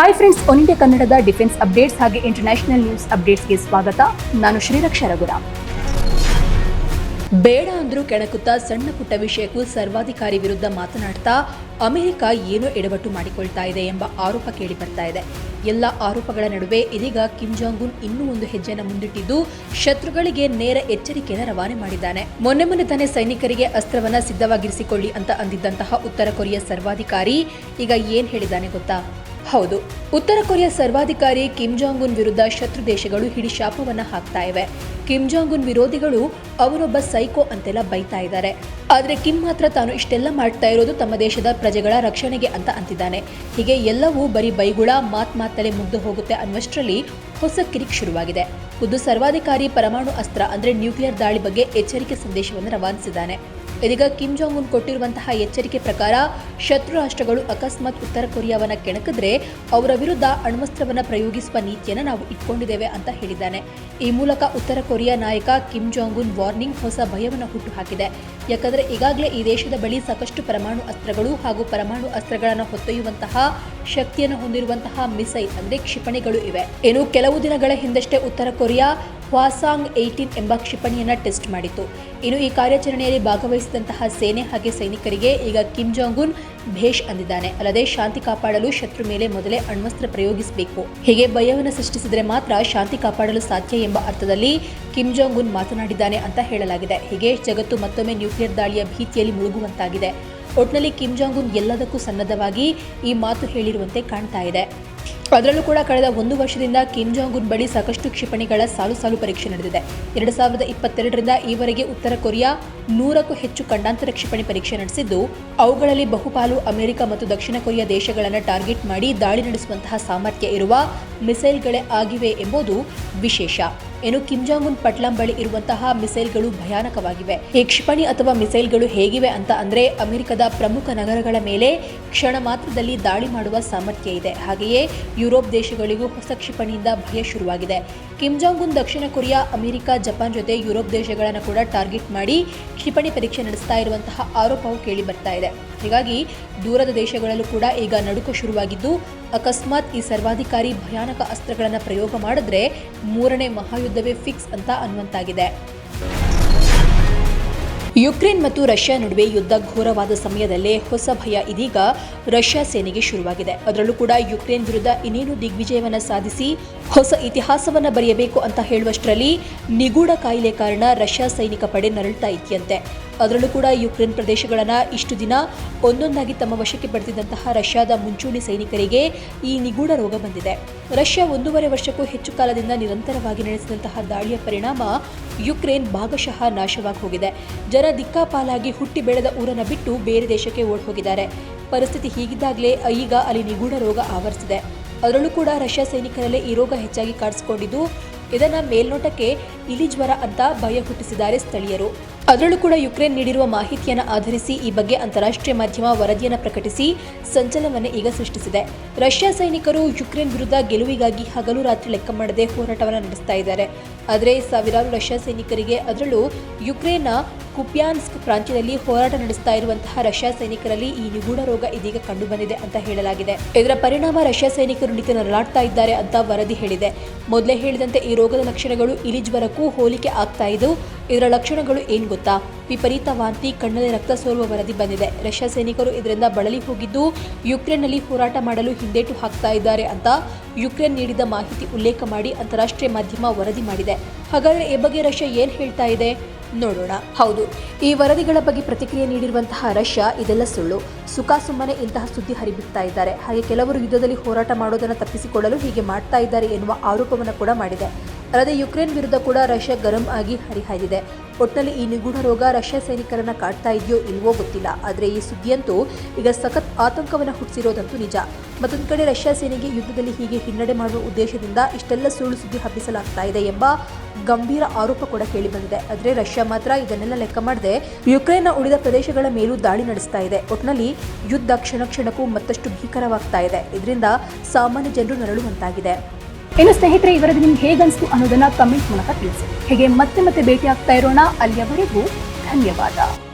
Hi friends one India ಕನ್ನಡದ defence updates ಹಾಗೆ international news ಅಪ್ಡೇಟ್ಸ್ಗೆ ಸ್ವಾಗತ. ನಾನು ಶ್ರೀರಕ್ಷ ರಘುರಾಮ್. ಬೇಡ ಅಂದ್ರೂ ಕೆಣಕುತ್ತಾ ಸಣ್ಣ ಪುಟ್ಟ ವಿಷಯಕ್ಕೂ ಸರ್ವಾಧಿಕಾರಿ ವಿರುದ್ಧ ಮಾತನಾಡ್ತಾ ಅಮೆರಿಕ ಏನೋ ಎಡವಟ್ಟು ಮಾಡಿಕೊಳ್ತಾ ಇದೆ ಎಂಬ ಆರೋಪ ಕೇಳಿ ಬರ್ತಾ ಇದೆ. ಎಲ್ಲ ಆರೋಪಗಳ ನಡುವೆ ಇದೀಗ ಕಿಮ್ ಜಾಂಗ್ ಉನ್ ಇನ್ನೂ ಒಂದು ಹೆಜ್ಜೆಯನ್ನು ಮುಂದಿಟ್ಟಿದ್ದು ಶತ್ರುಗಳಿಗೆ ನೇರ ಎಚ್ಚರಿಕೆಯನ್ನು ರವಾನೆ ಮಾಡಿದ್ದಾನೆ. ಮೊನ್ನೆ ಮೊನ್ನೆ ತಾನೇ ಸೈನಿಕರಿಗೆ ಅಸ್ತ್ರವನ್ನ ಸಿದ್ಧವಾಗಿರಿಸಿಕೊಳ್ಳಿ ಅಂತ ಅಂದಿದ್ದಂತಹ ಉತ್ತರ ಕೊರಿಯಾ ಸರ್ವಾಧಿಕಾರಿ ಈಗ ಏನ್ ಹೇಳಿದ್ದಾನೆ ಗೊತ್ತಾ? ಹೌದು, ಉತ್ತರ ಕೊರಿಯಾ ಸರ್ವಾಧಿಕಾರಿ ಕಿಮ್ ಜಾಂಗ್ ಉನ್ ವಿರುದ್ಧ ಶತ್ರು ದೇಶಗಳು ಹಿಡಿ ಶಾಪವನ್ನ ಹಾಕ್ತಾ ಇವೆ. ಕಿಮ್ ಜಾಂಗ್ ಉನ್ ವಿರೋಧಿಗಳು ಅವರೊಬ್ಬ ಸೈಕೋ ಅಂತೆಲ್ಲ ಬೈತಾ ಇದ್ದಾರೆ. ಆದ್ರೆ ಕಿಮ್ ಮಾತ್ರ ತಾನು ಇಷ್ಟೆಲ್ಲ ಮಾಡ್ತಾ ಇರೋದು ತಮ್ಮ ದೇಶದ ಪ್ರಜೆಗಳ ರಕ್ಷಣೆಗೆ ಅಂತ ಅಂತಿದ್ದಾನೆ. ಹೀಗೆ ಎಲ್ಲವೂ ಬರೀ ಬೈಗುಳ, ಮಾತ್ ಮಾತಲ್ಲೇ ಮುಗ್ದು ಹೋಗುತ್ತೆ ಅನ್ನುವಷ್ಟರಲ್ಲಿ ಹೊಸ ಕಿರಿಕ್ ಶುರುವಾಗಿದೆ. ಖುದ್ದು ಸರ್ವಾಧಿಕಾರಿ ಪರಮಾಣು ಅಸ್ತ್ರ ಅಂದ್ರೆ ನ್ಯೂಕ್ಲಿಯರ್ ದಾಳಿ ಬಗ್ಗೆ ಎಚ್ಚರಿಕೆ ಸಂದೇಶವನ್ನು ರವಾನಿಸಿದ್ದಾನೆ. ಇದೀಗ ಕಿಮ್ ಜಾಂಗ್ ಉನ್ ಕೊಟ್ಟಿರುವಂತಹ ಎಚ್ಚರಿಕೆ ಪ್ರಕಾರ ಶತ್ರು ರಾಷ್ಟ್ರಗಳು ಅಕಸ್ಮಾತ್ ಉತ್ತರ ಕೊರಿಯಾವನ್ನ ಕೆಣಕಿದ್ರೆ ಅವರ ವಿರುದ್ಧ ಅಣ್ವಸ್ತ್ರವನ್ನು ಪ್ರಯೋಗಿಸುವ ನೀತಿಯನ್ನು ನಾವು ಇಟ್ಕೊಂಡಿದ್ದೇವೆ ಅಂತ ಹೇಳಿದ್ದಾನೆ. ಈ ಮೂಲಕ ಉತ್ತರ ಕೊರಿಯಾ ನಾಯಕ ಕಿಮ್ ಜಾಂಗ್ ಉನ್ ವಾರ್ನಿಂಗ್ ಹೊಸ ಭಯವನ್ನು ಹುಟ್ಟುಹಾಕಿದೆ. ಯಾಕಂದ್ರೆ ಈಗಾಗಲೇ ಈ ದೇಶದ ಬಳಿ ಸಾಕಷ್ಟು ಪರಮಾಣು ಅಸ್ತ್ರಗಳು ಹಾಗೂ ಪರಮಾಣು ಅಸ್ತ್ರಗಳನ್ನು ಹೊತ್ತೊಯ್ಯುವಂತಹ ಶಕ್ತಿಯನ್ನು ಹೊಂದಿರುವಂತಹ ಮಿಸೈಲ್ ಅಂದರೆ ಕ್ಷಿಪಣಿಗಳು ಇವೆ. ಇನ್ನು ಕೆಲವು ದಿನಗಳ ಹಿಂದಷ್ಟೇ ಉತ್ತರ ಕೊರಿಯಾ ಹ್ವಾಸಾಂಗ್ ಏಯ್ಟೀನ್ ಎಂಬ ಕ್ಷಿಪಣಿಯನ್ನು ಟೆಸ್ಟ್ ಮಾಡಿತ್ತು. ಇನ್ನು ಈ ಕಾರ್ಯಾಚರಣೆಯಲ್ಲಿ ಭಾಗವಹಿಸಿದಂತಹ ಸೇನೆ ಹಾಗೆ ಸೈನಿಕರಿಗೆ ಈಗ ಕಿಮ್ ಜಾಂಗ್ ಉನ್ ಭೇಷ್ ಅಂದಿದ್ದಾನೆ. ಅಲ್ಲದೆ ಶಾಂತಿ ಕಾಪಾಡಲು ಶತ್ರು ಮೇಲೆ ಮೊದಲೇ ಅಣ್ವಸ್ತ್ರ ಪ್ರಯೋಗಿಸಬೇಕು. ಹೀಗೆ ಭಯವನ್ನು ಸೃಷ್ಟಿಸಿದರೆ ಮಾತ್ರ ಶಾಂತಿ ಕಾಪಾಡಲು ಸಾಧ್ಯ ಎಂಬ ಅರ್ಥದಲ್ಲಿ ಕಿಮ್ ಜಾಂಗ್ ಉನ್ ಮಾತನಾಡಿದ್ದಾನೆ ಅಂತ ಹೇಳಲಾಗಿದೆ. ಹೀಗೆ ಜಗತ್ತು ಮತ್ತೊಮ್ಮೆ ನ್ಯೂಕ್ಲಿಯರ್ ದಾಳಿಯ ಭೀತಿಯಲ್ಲಿ ಮುಳುಗುವಂತಾಗಿದೆ. ಒಟ್ನಲ್ಲಿ ಕಿಮ್ ಜಾಂಗ್ ಉನ್ ಎಲ್ಲದಕ್ಕೂ ಸನ್ನದ್ಧವಾಗಿ ಈ ಮಾತು ಹೇಳಿರುವಂತೆ ಕಾಣ್ತಾ ಇದೆ. ಅದರಲ್ಲೂ ಕೂಡ ಕಳೆದ ಒಂದು ವರ್ಷದಿಂದ ಕಿಮ್ ಜಾಂಗ್ ಉನ್ ಬಳಿ ಸಾಕಷ್ಟು ಕ್ಷಿಪಣಿಗಳ ಸಾಲು ಸಾಲು ಪರೀಕ್ಷೆ ನಡೆದಿದೆ. ಎರಡು ಸಾವಿರದ ಇಪ್ಪತ್ತೆರಡರಿಂದ ಈವರೆಗೆ ಉತ್ತರ ಕೊರಿಯಾ ನೂರಕ್ಕೂ ಹೆಚ್ಚು ಖಂಡಾಂತರ ಕ್ಷಿಪಣಿ ಪರೀಕ್ಷೆ ನಡೆಸಿದ್ದು, ಅವುಗಳಲ್ಲಿ ಬಹುಪಾಲು ಅಮೆರಿಕ ಮತ್ತು ದಕ್ಷಿಣ ಕೊರಿಯಾ ದೇಶಗಳನ್ನು ಟಾರ್ಗೆಟ್ ಮಾಡಿ ದಾಳಿ ನಡೆಸುವಂತಹ ಸಾಮರ್ಥ್ಯ ಇರುವ ಮಿಸೈಲ್ಗಳೇ ಆಗಿವೆ ಎಂಬುದು ವಿಶೇಷ. ಏನು ಕಿಮ್ ಜಾಂಗ್ ಉನ್ ಪಟ್ಲಂ ಬಳಿ ಇರುವಂತಹ ಮಿಸೈಲ್ಗಳು ಭಯಾನಕವಾಗಿವೆ. ಈ ಕ್ಷಿಪಣಿ ಅಥವಾ ಮಿಸೈಲ್ಗಳು ಹೇಗಿವೆ ಅಂತ ಅಂದ್ರೆ ಅಮೆರಿಕದ ಪ್ರಮುಖ ನಗರಗಳ ಮೇಲೆ ಕ್ಷಣ ಮಾತ್ರದಲ್ಲಿ ದಾಳಿ ಮಾಡುವ ಸಾಮರ್ಥ್ಯ ಇದೆ. ಹಾಗೆಯೇ ಯುರೋಪ್ ದೇಶಗಳಿಗೂ ಹೊಸ ಕ್ಷಿಪಣಿಯಿಂದ ಭಯ ಶುರುವಾಗಿದೆ. ಕಿಮ್ ಜಾಂಗ್ ಉನ್ ದಕ್ಷಿಣ ಕೊರಿಯಾ, ಅಮೆರಿಕ, ಜಪಾನ್ ಜೊತೆ ಯುರೋಪ್ ದೇಶಗಳನ್ನು ಕೂಡ ಟಾರ್ಗೆಟ್ ಮಾಡಿ ಕ್ಷಿಪಣಿ ಪರೀಕ್ಷೆ ನಡೆಸ್ತಾ ಇರುವಂತಹ ಆರೋಪವು ಕೇಳಿ ಬರ್ತಾ ಇದೆ. ಹೀಗಾಗಿ ದೂರದ ದೇಶಗಳಲ್ಲೂ ಕೂಡ ಈಗ ನಡುಕ ಶುರುವಾಗಿದ್ದು, ಅಕಸ್ಮಾತ್ ಈ ಸರ್ವಾಧಿಕಾರಿ ಭಯಾನಕ ಅಸ್ತ್ರಗಳನ್ನು ಪ್ರಯೋಗ ಮಾಡಿದ್ರೆ ಮೂರನೇ ಮಹಾಯುದ್ಧವೇ ಫಿಕ್ಸ್ ಅಂತ ಅನ್ನುವಂತಾಗಿದೆ. ಯುಕ್ರೇನ್ ಮತ್ತು ರಷ್ಯಾ ನಡುವೆ ಯುದ್ಧ ಘೋರವಾದ ಸಮಯದಲ್ಲೇ ಹೊಸ ಭಯ ಇದೀಗ ರಷ್ಯಾ ಸೇನೆಗೆ ಶುರುವಾಗಿದೆ. ಅದರಲ್ಲೂ ಕೂಡ ಯುಕ್ರೇನ್ ವಿರುದ್ಧ ಇನ್ನೇನು ದಿಗ್ವಿಜಯವನ್ನು ಸಾಧಿಸಿ ಹೊಸ ಇತಿಹಾಸವನ್ನ ಬರೆಯಬೇಕು ಅಂತ ಹೇಳುವಷ್ಟರಲ್ಲಿ ನಿಗೂಢ ಕಾಯಿಲೆ ಕಾರಣ ರಷ್ಯಾ ಸೈನಿಕ ಪಡೆ ನರಳ್ತಾ ಇದೆಯಂತೆ. ಅದರಲ್ಲೂ ಕೂಡ ಯುಕ್ರೇನ್ ಪ್ರದೇಶಗಳನ್ನು ಇಷ್ಟು ದಿನ ಒಂದೊಂದಾಗಿ ತಮ್ಮ ವಶಕ್ಕೆ ಪಡೆದಿದ್ದಂತಹ ರಷ್ಯಾದ ಮುಂಚೂಣಿ ಸೈನಿಕರಿಗೆ ಈ ನಿಗೂಢ ರೋಗ ಬಂದಿದೆ. ರಷ್ಯಾ ಒಂದೂವರೆ ವರ್ಷಕ್ಕೂ ಹೆಚ್ಚು ಕಾಲದಿಂದ ನಿರಂತರವಾಗಿ ನಡೆಸಿದಂತಹ ದಾಳಿಯ ಪರಿಣಾಮ ಯುಕ್ರೇನ್ ಭಾಗಶಃ ನಾಶವಾಗಿ ಹೋಗಿದೆ. ಜನ ದಿಕ್ಕಾಪಾಲಾಗಿ ಹುಟ್ಟಿ ಬೆಳೆದ ಊರನ್ನು ಬಿಟ್ಟು ಬೇರೆ ದೇಶಕ್ಕೆ ಓಡ್ ಹೋಗಿದ್ದಾರೆ. ಪರಿಸ್ಥಿತಿ ಹೀಗಿದ್ದಾಗಲೇ ಈಗ ಅಲ್ಲಿ ನಿಗೂಢ ರೋಗ ಆವರಿಸಿದೆ. ಅದರಲ್ಲೂ ಕೂಡ ರಷ್ಯಾ ಸೈನಿಕರಲ್ಲೇ ಈ ರೋಗ ಹೆಚ್ಚಾಗಿ ಕಾಣಿಸಿಕೊಂಡಿದ್ದು. ಇದನ್ನು ಮೇಲ್ನೋಟಕ್ಕೆ ಇಲಿ ಜ್ವರ ಅಂತ ಭಯ ಹುಟ್ಟಿಸಿದ್ದಾರೆ ಸ್ಥಳೀಯರು. ಅದರಲ್ಲೂ ಕೂಡ ಯುಕ್ರೇನ್ ನೀಡಿರುವ ಮಾಹಿತಿಯನ್ನು ಆಧರಿಸಿ ಈ ಬಗ್ಗೆ ಅಂತಾರಾಷ್ಟ್ರೀಯ ಮಾಧ್ಯಮ ವರದಿಯನ್ನು ಪ್ರಕಟಿಸಿ ಸಂಚಲನವನ್ನು ಈಗ ಸೃಷ್ಟಿಸಿದೆ. ರಷ್ಯಾ ಸೈನಿಕರು ಯುಕ್ರೇನ್ ವಿರುದ್ಧ ಗೆಲುವಿಗಾಗಿ ಹಗಲು ರಾತ್ರಿ ಲೆಕ್ಕ ಮಾಡದೆ ಹೋರಾಟವನ್ನು ನಡೆಸ್ತಾ ಇದ್ದಾರೆ. ಆದರೆ ಸಾವಿರಾರು ರಷ್ಯಾ ಸೈನಿಕರಿಗೆ ಅದರಲ್ಲೂ ಯುಕ್ರೇನ್ನ ಕುಪ್ಯಾನ್ಸ್ಕ್ ಪ್ರಾಂತ್ಯದಲ್ಲಿ ಹೋರಾಟ ನಡೆಸ್ತಾ ಇರುವಂತಹ ರಷ್ಯಾ ಸೈನಿಕರಲ್ಲಿ ಈ ನಿಗೂಢ ರೋಗ ಇದೀಗ ಕಂಡುಬಂದಿದೆ ಅಂತ ಹೇಳಲಾಗಿದೆ. ಇದರ ಪರಿಣಾಮ ರಷ್ಯಾ ಸೈನಿಕರು ನಿತ್ಯ ನರಳಾಡ್ತಾ ಇದ್ದಾರೆ ಅಂತ ವರದಿ ಹೇಳಿದೆ. ಮೊದಲೇ ಹೇಳಿದಂತೆ ಈ ರೋಗದ ಲಕ್ಷಣಗಳು ಇಲಿಜ್ವರಕ್ಕೂ ಹೋಲಿಕೆ ಆಗ್ತಾ ಇದ್ದು, ಇದರ ಲಕ್ಷಣಗಳು ಏನ್ ಗೊತ್ತಾ? ವಿಪರೀತ ವಾಂತಿ ಕಣ್ಣಲ್ಲಿ ರಕ್ತ ಸೋರುವ ವರದಿ ಬಂದಿದೆ. ರಷ್ಯಾ ಸೈನಿಕರು ಇದರಿಂದ ಬಳಲಿ ಹೋಗಿದ್ದು, ಯುಕ್ರೇನ್ನಲ್ಲಿ ಹೋರಾಟ ಮಾಡಲು ಹಿಂದೇಟು ಹಾಕ್ತಾ ಇದ್ದಾರೆ ಅಂತ ಯುಕ್ರೇನ್ ನೀಡಿದ ಮಾಹಿತಿ ಉಲ್ಲೇಖ ಮಾಡಿ ಅಂತಾರಾಷ್ಟ್ರೀಯ ಮಾಧ್ಯಮ ವರದಿ ಮಾಡಿದೆ. ಹಾಗಾದರೆ ಈ ಬಗ್ಗೆ ರಷ್ಯಾ ಏನು ಹೇಳ್ತಾ ಇದೆ? ನೋಡೋಣ. ಹೌದು, ಈ ವರದಿಗಳ ಬಗ್ಗೆ ಪ್ರತಿಕ್ರಿಯೆ ನೀಡಿರುವಂತಹ ರಷ್ಯಾ ಇದೆಲ್ಲ ಸುಳ್ಳು. ಸುಖ ಸುಮ್ಮನೆ ಇಂತಹ ಸುದ್ದಿ ಹರಿಬಿಡ್ತಾ ಇದ್ದಾರೆ. ಹಾಗೆ ಕೆಲವರು ಯುದ್ಧದಲ್ಲಿ ಹೋರಾಟ ಮಾಡೋದನ್ನು ತಪ್ಪಿಸಿಕೊಳ್ಳಲು ಹೀಗೆ ಮಾಡ್ತಾ ಇದ್ದಾರೆ ಎನ್ನುವ ಆರೋಪವನ್ನು ಕೂಡ ಮಾಡಿದೆ. ಅಲ್ಲದೆ ಯುಕ್ರೇನ್ ವಿರುದ್ಧ ಕೂಡ ರಷ್ಯಾ ಗರಂ ಆಗಿ ಹರಿಹಾಯ್ದಿದೆ. ಒಟ್ಟಿನಲ್ಲಿ ಈ ನಿಗೂಢ ರೋಗ ರಷ್ಯಾ ಸೈನಿಕರನ್ನ ಕಾಡ್ತಾ ಇದೆಯೋ ಇಲ್ವೋ ಗೊತ್ತಿಲ್ಲ. ಆದರೆ ಈ ಸುದ್ದಿಯಂತೂ ಈಗ ಸಖತ್ ಆತಂಕವನ್ನು ಹುಟ್ಟಿಸಿರೋದಂತೂ ನಿಜ. ಮತ್ತೊಂದು ಕಡೆ ರಷ್ಯಾ ಸೇನೆಗೆ ಯುದ್ಧದಲ್ಲಿ ಹೀಗೆ ಹಿನ್ನಡೆ ಮಾಡುವ ಉದ್ದೇಶದಿಂದ ಇಷ್ಟೆಲ್ಲ ಸುಳ್ಳು ಸುದ್ದಿ ಹಬ್ಬಿಸಲಾಗ್ತಾ ಇದೆ ಎಂಬ ಗಂಭೀರ ಆರೋಪ ಕೂಡ ಕೇಳಿಬಂದಿದೆ. ಆದರೆ ರಷ್ಯಾ ಮಾತ್ರ ಇದನ್ನೆಲ್ಲ ಲೆಕ್ಕ ಮಾಡದೆ ಯುಕ್ರೇನ್ನ ಉಳಿದ ಪ್ರದೇಶಗಳ ಮೇಲೂ ದಾಳಿ ನಡೆಸ್ತಾ ಇದೆ. ಒಟ್ನಲ್ಲಿ ಯುದ್ಧ ಕ್ಷಣ ಕ್ಷಣಕ್ಕೂ ಮತ್ತಷ್ಟು ಭೀಕರವಾಗ್ತಾ ಇದೆ. ಇದರಿಂದ ಸಾಮಾನ್ಯ ಜನರು ನರಳುವಂತಾಗಿದೆ. ಇನ್ನು ಸ್ನೇಹಿತರೆ ಇವರದ್ದು ನಿಮ್ಗೆ ಹೇಗನ್ಸ್ತು ಅನ್ನೋದನ್ನ ಕಮೆಂಟ್ ಮೂಲಕ ತಿಳಿಸಿ. ಹೇಗೆ ಮತ್ತೆ ಮತ್ತೆ ಭೇಟಿ ಆಗ್ತಾ ಇರೋಣ. ಅಲ್ಲಿಯವರೆಗೂ ಧನ್ಯವಾದ.